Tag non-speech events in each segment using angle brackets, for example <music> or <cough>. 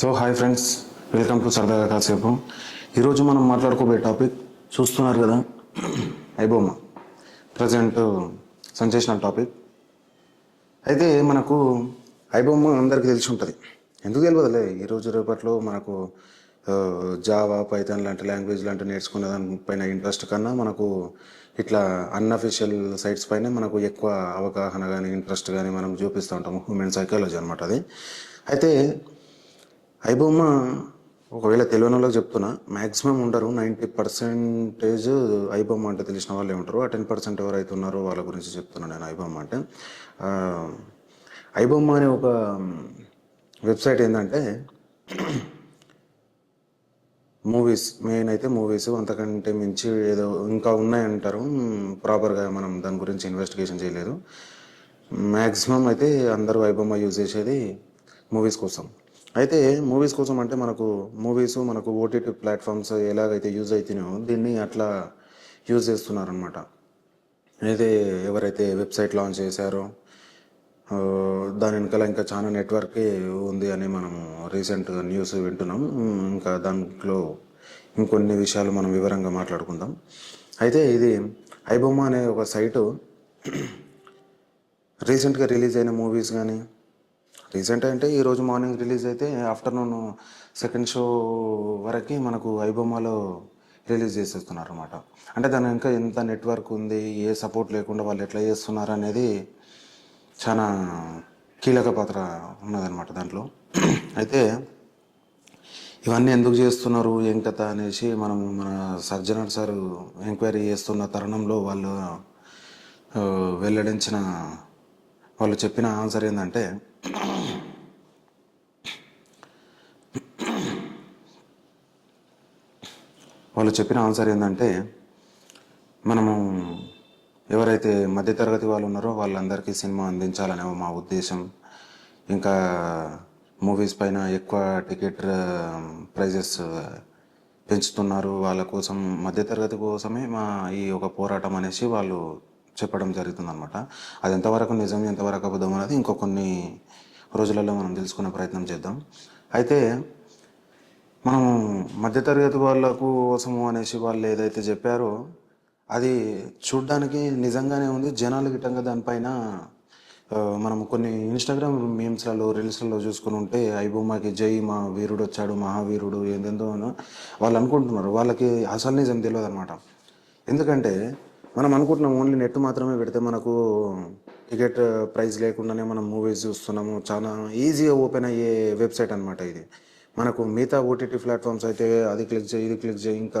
So hi friends welcome to సరదాగా కాసేపు. ఈరోజు మనం మాట్లాడుకోబోయే టాపిక్ చూస్తున్నారు కదా ఐబొమ్మ ప్రజెంట్ సెన్సేషనల్ టాపిక్. అయితే మనకు ఐబొమ్మ అందరికీ తెలిసి ఉంటుంది. ఎందుకు తెలియదులే? ఈరోజు రేపట్లో మనకు జావా పైథాన్ లాంటి లాంగ్వేజ్ లాంటి నేర్చుకునే దానిపైన ఇంట్రెస్ట్ కన్నా మనకు ఇట్లా అన్అఫీషియల్ సైట్స్ పైన మనకు ఎక్కువ అవగాహన కానీ ఇంట్రెస్ట్ కానీ మనం చూపిస్తూ ఉంటాము. హ్యూమన్ సైకాలజీ అనమాట అది. అయితే ఐబొమ్మ ఒకవేళ తెలియని వాళ్ళకి చెప్తున్నా మ్యాక్సిమం ఉండరు. నైంటీ పర్సెంటేజ్ ఐబొమ్మ అంటే తెలిసిన వాళ్ళే ఉంటారు. ఆ టెన్ పర్సెంట్ ఎవరైతే ఉన్నారో వాళ్ళ గురించి చెప్తున్నాను నేను ఐబొమ్మ అంటే. ఐబొమ్మ అనే ఒక వెబ్సైట్ ఏంటంటే మూవీస్ మెయిన్ అయితే మూవీస్ అంతకంటే మించి ఏదో ఇంకా ఉన్నాయంటారు. ప్రాపర్గా మనం దాని గురించి ఇన్వెస్టిగేషన్ చేయలేదు. మ్యాక్సిమం అయితే అందరూ ఐబొమ్మ యూజ్ చేసేది మూవీస్ కోసం అయితే మూవీస్ కోసం అంటే మనకు మూవీస్ మనకు ఓటీటీ ప్లాట్ఫామ్స్ ఎలాగైతే యూజ్ అవుతున్నాయో దీన్ని అట్లా యూజ్ చేస్తున్నారనమాట అయితే ఎవరైతే వెబ్సైట్ లాంచ్ చేశారో దాని వెనకాల ఇంకా చాలా నెట్వర్క్ ఉంది అని మనము రీసెంట్గా న్యూస్ వింటున్నాం. ఇంకా దాంట్లో ఇంకొన్ని విషయాలు మనం వివరంగా మాట్లాడుకుందాం. అయితే ఇది ఐబొమ్మ అనే ఒక సైటు రీసెంట్గా రిలీజ్ అయిన మూవీస్ కానీ రీసెంట్ అంటే ఈరోజు మార్నింగ్ రిలీజ్ అయితే ఆఫ్టర్నూన్ సెకండ్ షో వరకు మనకు ఐబొమ్మలో రిలీజ్ చేసేస్తున్నారు అనమాట అంటే దాని ఇంకా ఎంత నెట్వర్క్ ఉంది ఏ సపోర్ట్ లేకుండా వాళ్ళు ఎట్లా చేస్తున్నారు అనేది చాలా కీలక పాత్ర ఉన్నదనమాట దాంట్లో. అయితే ఇవన్నీ ఎందుకు చేస్తున్నారు ఏం కథ అనేసి మనం మన సర్జనర్ సార్ ఎంక్వైరీ చేస్తున్న తరుణంలో వాళ్ళు వెల్లడించిన వాళ్ళు చెప్పిన ఆన్సర్ ఏంటంటే వాళ్ళు చెప్పిన ఆన్సర్ ఏంటంటే మనము ఎవరైతే మధ్యతరగతి వాళ్ళు ఉన్నారో వాళ్ళందరికీ సినిమా అందించాలనే మా ఉద్దేశం. ఇంకా మూవీస్ పైన ఎక్కువ టికెట్ ప్రైజెస్ పెంచుతున్నారు వాళ్ళ కోసం మధ్యతరగతి కోసమే మా ఈ ఒక పోరాటం అనేసి వాళ్ళు చెప్పడం జరుగుతుందన్నమాట. అది ఎంతవరకు నిజం ఎంతవరకు అబద్ధం అనేది ఇంకో కొన్ని రోజులలో మనం తెలుసుకునే ప్రయత్నం చేద్దాం. అయితే మనం మధ్యతరగతి వాళ్ళ కోసము అనేసి వాళ్ళు ఏదైతే చెప్పారో అది చూడ్డానికి నిజంగానే ఉంది. జనాలు గిట్టంగా దానిపైన మనం కొన్ని ఇన్స్టాగ్రామ్ మీమ్స్లలో రీల్స్లలో చూసుకుని ఉంటే ఐబొమ్మకి జై మా వీరుడు వచ్చాడు మహావీరుడు ఏందేందో అని వాళ్ళు అనుకుంటున్నారు. వాళ్ళకి అసలు నిజం తెలియదు అనమాట ఎందుకంటే మనం అనుకుంటున్నాం ఓన్లీ నెట్ మాత్రమే పెడితే మనకు టికెట్ ప్రైస్ లేకుండానే మనం మూవీస్ చూస్తున్నాము. చాలా ఈజీగా ఓపెన్ అయ్యే వెబ్సైట్ అనమాట ఇది. మనకు మిగతా ఓటీటీ ప్లాట్ఫామ్స్ అయితే అది క్లిక్ చేయి ఇది క్లిక్ చేయి ఇంకా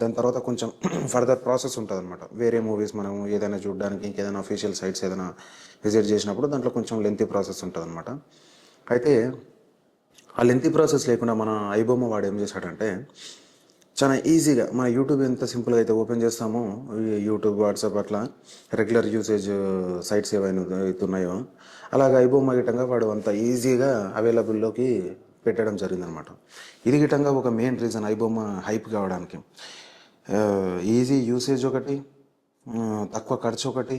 దాని తర్వాత కొంచెం <clears throat> ఫర్దర్ ప్రాసెస్ ఉంటుంది అనమాట వేరే మూవీస్ మనం ఏదైనా చూడడానికి ఇంకేదైనా అఫీషియల్ సైట్స్ ఏదైనా విజిట్ చేసినప్పుడు దాంట్లో కొంచెం లెంతీ ప్రాసెస్ ఉంటుంది అనమాట అయితే ఆ లెంతీ ప్రాసెస్ లేకుండా మన ఐబొమ్మ వాడు ఏం చేశాడంటే చాలా ఈజీగా మన యూట్యూబ్ ఎంత సింపుల్గా అయితే ఓపెన్ చేస్తామో యూట్యూబ్ వాట్సాప్ అట్లా రెగ్యులర్ యూసేజ్ సైట్స్ ఏవైనా అవుతున్నాయో అలాగ ఐబొమ్మ గిటంగా వాడు అంత ఈజీగా అవైలబుల్లోకి పెట్టడం జరిగిందనమాట. ఇది గిటంగా ఒక మెయిన్ రీజన్ ఐబొమ్మ హైప్ కావడానికి. Uh, ఈజీ యూసేజ్ ఒకటి uh, తక్కువ ఖర్చు ఒకటి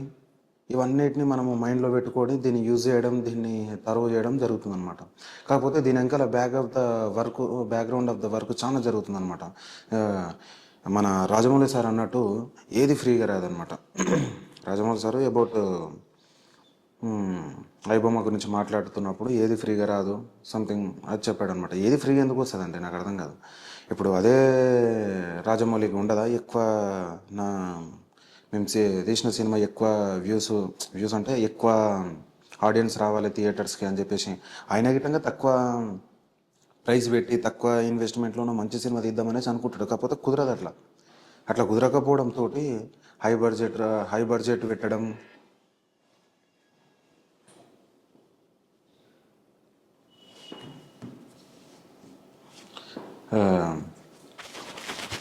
ఇవన్నిటిని మనము మైండ్లో పెట్టుకొని దీన్ని యూజ్ చేయడం దీన్ని తరువు చేయడం జరుగుతుంది అనమాట కాకపోతే దీని వెనకాల back of the work background of the work చాలా జరుగుతుంది అనమాట మన రాజమౌళి సార్ అన్నట్టు ఏది ఫ్రీగా రాదనమాట రాజమౌళి సార్ అబౌట్ ఐబొమ్మ గురించి మాట్లాడుతున్నప్పుడు ఏది ఫ్రీగా రాదు సంథింగ్ అది చెప్పాడు అనమాట ఏది ఫ్రీగా ఎందుకు వస్తుంది అండి నాకు అర్థం కాదు. ఇప్పుడు అదే రాజమౌళికి ఉండదా? ఎక్కువ నా మేము చేసిన తీసిన సినిమా ఎక్కువ వ్యూస్ వ్యూస్ అంటే ఎక్కువ ఆడియన్స్ రావాలి థియేటర్స్కి అని చెప్పేసి. ఆయన గిట్టంగా తక్కువ ప్రైస్ పెట్టి తక్కువ ఇన్వెస్ట్మెంట్లోనూ మంచి సినిమా తీద్దామనేసి అనుకుంటాడు కాకపోతే కుదరదు అట్లా. అట్లా కుదరకపోవడంతో హై బడ్జెట్ హై బడ్జెట్ పెట్టడం.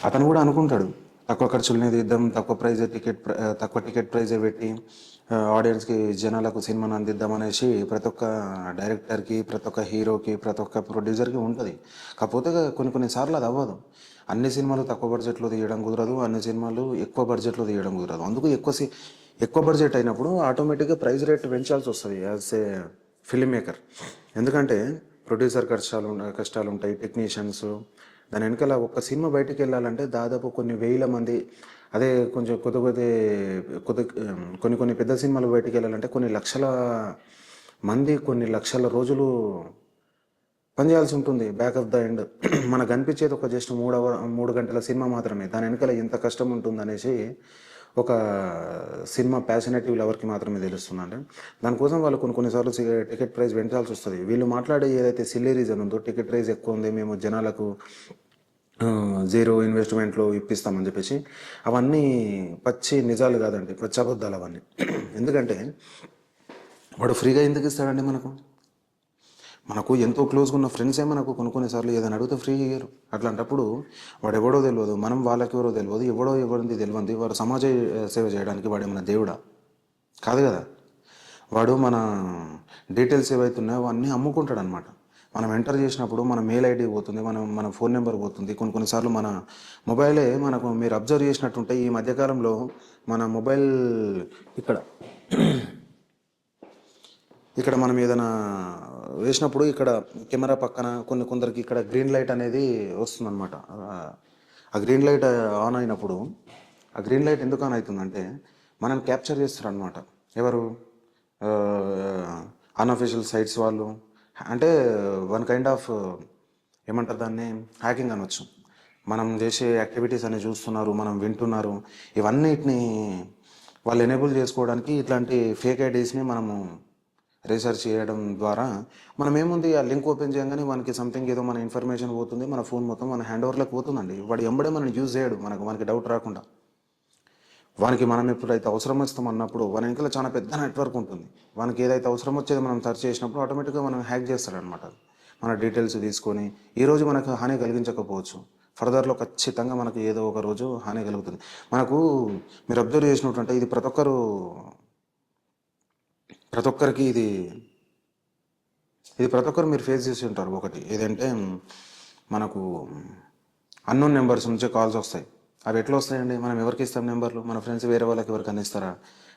అతను కూడా అనుకుంటాడు. తక్కువ ఖర్చులనే తీద్దాం తక్కువ ప్రైజ్ టికెట్ తక్కువ టికెట్ ప్రైజే పెట్టి ఆడియన్స్కి జనాలకు సినిమాను అందిద్దాం అనేసి ప్రతి ఒక్క డైరెక్టర్కి ప్రతి ఒక్క హీరోకి ప్రతి ఒక్క ప్రొడ్యూసర్కి ఉంటుంది. కాకపోతే కొన్ని కొన్ని సార్లు అది అవ్వదు. అన్ని సినిమాలు తక్కువ బడ్జెట్లో తీయడం కుదరదు అన్ని సినిమాలు ఎక్కువ బడ్జెట్లో తీయడం కుదరదు. అందుకు ఎక్కువ సి- ఎక్కువ బడ్జెట్ అయినప్పుడు ఆటోమేటిక్గా ప్రైస్ రేట్ పెంచాల్సి వస్తుంది యాజ్ ఏ ఫిల్మ్ మేకర్. ఎందుకంటే ప్రొడ్యూసర్ కష్టాలు కష్టాలు ఉంటాయి టెక్నీషియన్స్ దాని వెనకాల ఒక సినిమా బయటకు వెళ్ళాలంటే దాదాపు కొన్ని వేల మంది అదే కొంచెం కొద్ది కొద్ది కొద్ది కొన్ని కొన్ని పెద్ద సినిమాలు బయటకు వెళ్ళాలంటే కొన్ని లక్షల మంది కొన్ని లక్షల రోజులు పనిచేయాల్సి ఉంటుంది. బ్యాక్ ఆఫ్ ద ఎండ్ మనకు కనిపించేది ఒక జస్ట్ మూడు అవర్ మూడు గంటల సినిమా మాత్రమే. దాని వెనకాల ఎంత కష్టం ఉంటుంది అనేసి ఒక సినిమా ప్యాషనేటివ్ లవర్కి మాత్రమే తెలుస్తుందండి దానికోసం వాళ్ళు కొన్ని కొన్నిసార్లు సి- టికెట్ ప్రైస్ పెంచాల్సి వస్తుంది. వీళ్ళు మాట్లాడే ఏదైతే సిల్లీ రీజన్ ఉందో టికెట్ ప్రైస్ ఎక్కువ ఉంది మేము జనాలకు జీరో ఇన్వెస్ట్మెంట్లో ఇప్పిస్తామని చెప్పేసి అవన్నీ పచ్చి నిజాలు కాదండి పచ్చి అబద్ధాలు అవన్నీ. <clears throat> ఎందుకంటే వాడు ఫ్రీగా ఎందుకు ఇస్తాడండి మనకు? మనకు ఎంతో క్లోజ్గా ఉన్న ఫ్రెండ్సే మనకు కొన్ని కొన్నిసార్లు ఏదైనా అడిగితే ఫ్రీ అయ్యారు. అట్లాంటప్పుడు వాడు ఎవడో తెలియదు మనం వాళ్ళకి ఎవరో తెలియదు ఎవడో ఎవరిది తెలియంది వాడు సమాజ సేవ చేయడానికి వాడు మన దేవుడా? కాదు కదా. వాడు మన డీటెయిల్స్ ఏవైతే అన్నీ అమ్ముకుంటాడు అనమాట మనం ఎంటర్ చేసినప్పుడు మన మెయిల్ ఐడి పోతుంది మనం మన ఫోన్ నెంబర్ పోతుంది. కొన్ని కొన్నిసార్లు మన మొబైలే మనకు మీరు అబ్జర్వ్ చేసినట్టుంటే ఈ మధ్యకాలంలో మన మొబైల్ ఇక్కడ ఇక్కడ మనం ఏదైనా వేసినప్పుడు ఇక్కడ కెమెరా పక్కన కొన్ని కొందరికి ఇక్కడ గ్రీన్ లైట్ అనేది వస్తుందన్నమాట. ఆ గ్రీన్ లైట్ ఆన్ అయినప్పుడు ఆ గ్రీన్ లైట్ ఎందుకు ఆన్ అవుతుందంటే మనం క్యాప్చర్ చేస్తారు అనమాట ఎవరు అన్అఫీషియల్ సైట్స్ వాళ్ళు. అంటే వన్ కైండ్ ఆఫ్ ఏమంటారు దాన్ని? హ్యాకింగ్ అనొచ్చు. మనం చేసే యాక్టివిటీస్ అనేవి చూస్తున్నారు మనం వింటున్నారు. ఇవన్నిటిని వాళ్ళు ఎనేబుల్ చేసుకోవడానికి ఇట్లాంటి ఫేక్ ఐడీస్ని మనము రీసెర్చ్ చేయడం ద్వారా మనం ఏముంది ఆ లింక్ ఓపెన్ చేయగానే మనకి సంథింగ్ ఏదో మన ఇన్ఫర్మేషన్ పోతుంది మన ఫోన్ మొత్తం మన హ్యాండ్ ఓవర్లోకి పోతుందండి. వాడు ఎంబడే మనం యూజ్ చేయడు మనకు మనకి డౌట్ రాకుండా. వానికి మనం ఎప్పుడైతే అవసరం వస్తాం అన్నప్పుడు వాని వెనకాల చాలా పెద్ద నెట్వర్క్ ఉంటుంది. వానికి ఏదైతే అవసరం వచ్చేది మనం సెర్చ్ చేసినప్పుడు ఆటోమేటిక్గా మనం హ్యాక్ చేస్తాడనమాట మన డీటెయిల్స్ తీసుకొని ఈ రోజు మనకు హాని కలిగించకపోవచ్చు. ఫర్దర్లో ఖచ్చితంగా మనకు ఏదో ఒక రోజు హాని కలుగుతుంది. మనకు మీరు అబ్జర్వ్ చేసినట్టుంటే ఇది ప్రతి ఒక్కరు ప్రతి ఒక్కరికి ఇది ఇది ప్రతి ఒక్కరు మీరు ఫేస్ చేసి ఉంటారు. ఒకటి ఏదంటే మనకు అన్నోన్ నెంబర్స్ నుంచి కాల్స్ వస్తాయి. అవి ఎట్లా వస్తాయండి? మనం ఎవరికి ఇస్తాం నెంబర్లు మన ఫ్రెండ్స్ వేరే వాళ్ళకి ఎవరికైనా ఇస్తారా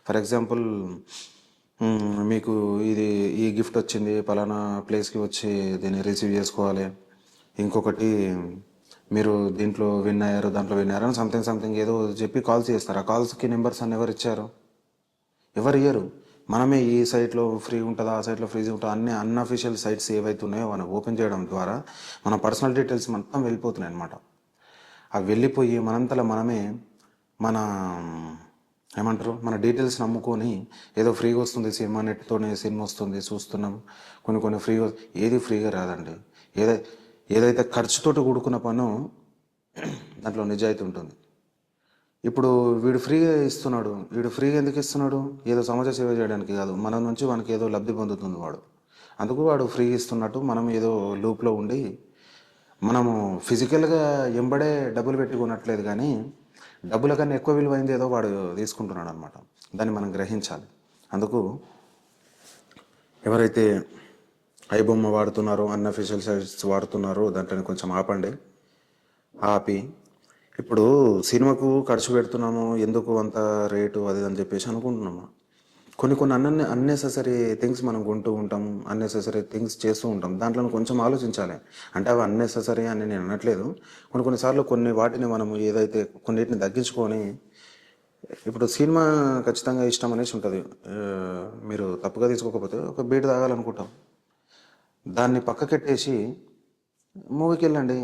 ఫర్ ఎగ్జాంపుల్ మీకు ఇది ఈ గిఫ్ట్ వచ్చింది పలానా ప్లేస్కి వచ్చి దీన్ని రిసీవ్ చేసుకోవాలి. ఇంకొకటి మీరు దీంట్లో విన్ అయ్యారు దాంట్లో విన్ అయ్యారు సంథింగ్ సంథింగ్ ఏదో చెప్పి కాల్స్ చేస్తారు. ఆ కాల్స్కి నెంబర్స్ అని ఎవరు ఇచ్చారు? ఎవరు ఇయ్యరు? మనమే ఈ సైట్లో ఫ్రీ ఉంటుందా ఆ సైట్లో ఫ్రీ ఉంటుందా అన్ని అన్అఫీషియల్ సైట్స్ ఏవైతే ఉన్నాయో మనం ఓపెన్ చేయడం ద్వారా మన పర్సనల్ డీటెయిల్స్ మొత్తం వెళ్ళిపోతున్నాయి అనమాట అవి వెళ్ళిపోయి మనంతలో మనమే మన ఏమంటారు మన డీటెయిల్స్ నమ్ముకొని ఏదో ఫ్రీగా వస్తుంది సినిమా నెట్తోనే సినిమా వస్తుంది చూస్తున్నాం. కొన్ని కొన్ని ఫ్రీగా ఏది ఫ్రీగా రాదండి. ఏదై ఏదైతే ఖర్చుతోటి కూడుకున్న పను దాంట్లో నిజాయితీ ఉంటుంది. ఇప్పుడు వీడు ఫ్రీగా ఇస్తున్నాడు. వీడు ఫ్రీగా ఎందుకు ఇస్తున్నాడు? ఏదో సమాజ సేవ చేయడానికి కాదు. మన నుంచి మనకి ఏదో లబ్ధి పొందుతుంది వాడు. అందుకు వాడు ఫ్రీ ఇస్తున్నట్టు మనం ఏదో లూప్లో ఉండి మనము ఫిజికల్గా ఎంబడే డబ్బులు పెట్టుకున్నట్లేదు కానీ డబ్బుల కన్నా ఎక్కువ విలువైంది ఏదో వాడు తీసుకుంటున్నాడు అనమాట దాన్ని మనం గ్రహించాలి. అందుకు ఎవరైతే ఐబొమ్మ వాడుతున్నారో అన్అఫీషియల్ సైట్స్ వాడుతున్నారో దాంట్లో కొంచెం ఆపండి. ఆపి ఇప్పుడు సినిమాకు ఖర్చు పెడుతున్నాము ఎందుకు అంత రేటు అది అని చెప్పేసి అనుకుంటున్నాము? కొన్ని కొన్ని అన్న అన్నెసెసరీ థింగ్స్ మనం కొంటూ ఉంటాం అన్నెసెసరీ థింగ్స్ చేస్తూ ఉంటాం దాంట్లో కొంచెం ఆలోచించాలి. అంటే అవి అన్నెసెసరీ అని నేను అనట్లేదు. కొన్ని కొన్నిసార్లు కొన్ని వాటిని మనం ఏదైతే కొన్నిటిని తగ్గించుకొని ఇప్పుడు సినిమా ఖచ్చితంగా ఇష్టం అనేసి ఉంటుంది. మీరు తప్పుగా తీసుకోకపోతే ఒక బీట్ తాగాలనుకుంటాం. దాన్ని పక్కకెట్టేసి మూవీకి వెళ్ళండి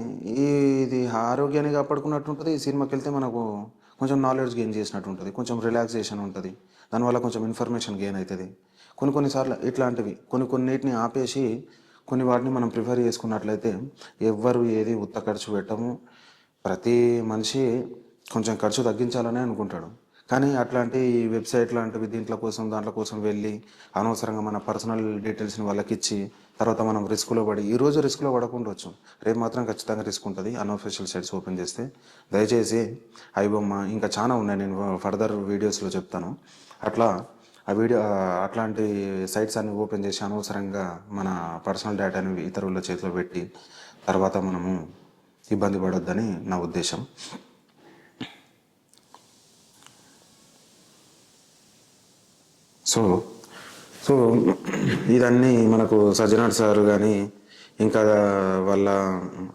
ఈ ఇది ఆరోగ్యాన్ని కాపాడుకున్నట్టు ఉంటుంది ఈ సినిమాకి వెళ్తే మనకు కొంచెం నాలెడ్జ్ గెయిన్ చేసినట్టు ఉంటుంది కొంచెం రిలాక్సేషన్ ఉంటుంది. దానివల్ల కొంచెం ఇన్ఫర్మేషన్ గెయిన్ అవుతుంది కొన్ని కొన్నిసార్లు ఇట్లాంటివి కొన్ని కొన్నిటిని ఆపేసి కొన్ని వాటిని మనం ప్రిఫర్ చేసుకున్నట్లయితే ఎవ్వరు ఏది ఉత్త ఖర్చు పెట్టము. ప్రతి మనిషి కొంచెం ఖర్చు తగ్గించాలని అనుకుంటాడు. కానీ అట్లాంటి వెబ్సైట్ లాంటివి దీంట్లో కోసం దాంట్లో కోసం వెళ్ళి అనవసరంగా మన పర్సనల్ డీటెయిల్స్ని వాళ్ళకి ఇచ్చి తర్వాత మనం రిస్క్లో పడి ఈరోజు రిస్క్లో రిస్క్లో పడకుండొచ్చు రేపు మాత్రం ఖచ్చితంగా రిస్క్ ఉంటుంది. అన్అఫీషియల్ సైట్స్ ఓపెన్ చేస్తే. దయచేసి ఐబొమ్మ ఇంకా చాలా ఉన్నాయి. నేను ఫర్దర్ వీడియోస్లో చెప్తాను. అట్లా ఆ వీడియో అట్లాంటి సైట్స్ అన్ని ఓపెన్ చేసి అనవసరంగా మన పర్సనల్ డేటాని ఇతరుల చేతిలో పెట్టి తర్వాత మనము ఇబ్బంది పడొద్దని నా ఉద్దేశం. సో సో ఇదన్నీ మనకు సజ్జనాథ్ సార్ కానీ ఇంకా వాళ్ళ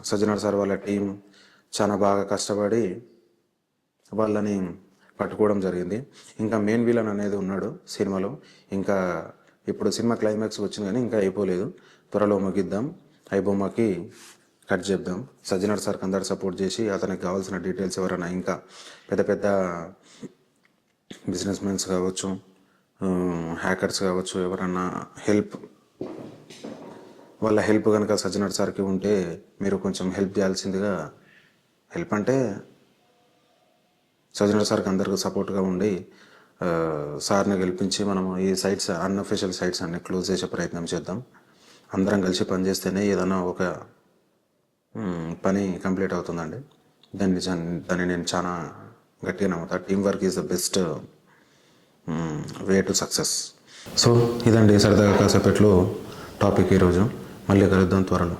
సజ్జనార్ సార్ వాళ్ళ టీం చాలా బాగా కష్టపడి వాళ్ళని పట్టుకోవడం జరిగింది. ఇంకా మెయిన్ విలన్ అనేది ఉన్నాడు సినిమాలో. ఇంకా ఇప్పుడు సినిమా క్లైమాక్స్ వచ్చింది కానీ ఇంకా అయిపోలేదు. త్వరలో ముగిద్దాం. ఐబొమ్మకి కట్ చేద్దాం. సజ్జనార్ సార్కి అందరు సపోర్ట్ చేసి అతనికి కావాల్సిన డీటెయిల్స్ ఎవరైనా ఇంకా పెద్ద పెద్ద బిజినెస్ మెన్స్ కావచ్చు హ్యాకర్స్ కావచ్చు ఎవరన్నా హెల్ప్ వాళ్ళ హెల్ప్ కనుక సజ్జనార్ సార్కి ఉంటే మీరు కొంచెం హెల్ప్ చేయాల్సిందిగా హెల్ప్ అంటే సజ్జనార్ సార్కి అందరికీ సపోర్ట్గా ఉండి సార్ని గెలిపించి మనం ఈ సైట్స్ అన్అఫీషియల్ సైట్స్ అన్ని క్లోజ్ చేసే ప్రయత్నం చేద్దాం. అందరం కలిసి పనిచేస్తేనే ఏదైనా ఒక పని కంప్లీట్ అవుతుందండి. దాన్ని దాన్ని నేను చాలా గట్టిగా నమ్ముతా. Team work is the best way to success so ఇదండి సరదాగా కాసేపట్లో టాపిక్ ఈరోజు. మళ్ళీ కలుద్దాం త్వరలో.